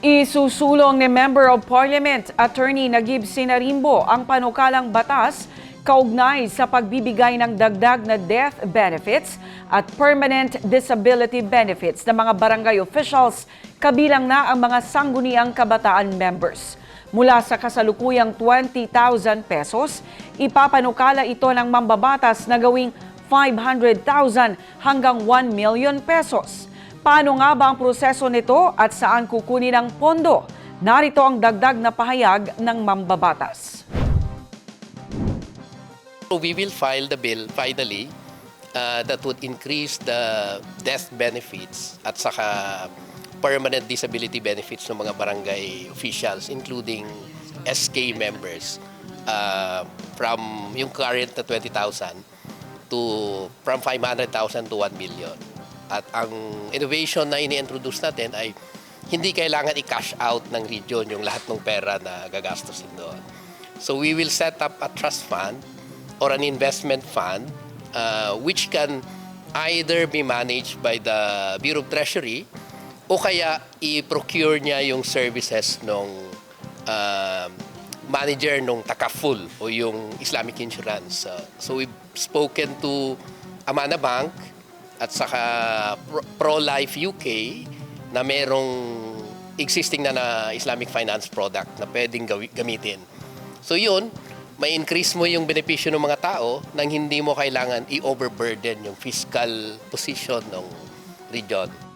Isusulong ni Member of Parliament Attorney Nagib Sinarimbo ang panukalang batas kaugnay sa pagbibigay ng dagdag na death benefits at permanent disability benefits ng mga barangay officials kabilang na ang mga sangguniang kabataan members. Mula sa kasalukuyang 20,000 pesos, ipapanukala ito ng mambabatas na gawing 500,000 hanggang 1 million pesos. Paano nga ba ang proseso nito at saan kukunin ang pondo? Narito ang dagdag na pahayag ng mambabatas. We will file the bill finally uh, that would increase the death benefits at saka permanent disability benefits ng mga barangay officials including SK members uh, from yung current na 20,000 to from 500,000 to 1 million. At ang innovation na ini-introduce natin ay hindi kailangan i-cash out ng region yung lahat ng pera na gagastusin doon. So we will set up a trust fund or an investment fund uh, which can either be managed by the Bureau of Treasury o kaya i-procure niya yung services ng manager nung Takaful o yung Islamic Insurance. Uh, so we've spoken to Amana Bank at saka Pro- Pro-Life UK na merong existing na na Islamic finance product na pwedeng gamitin. So yun, may increase mo yung benepisyo ng mga tao nang hindi mo kailangan i-overburden yung fiscal position ng region.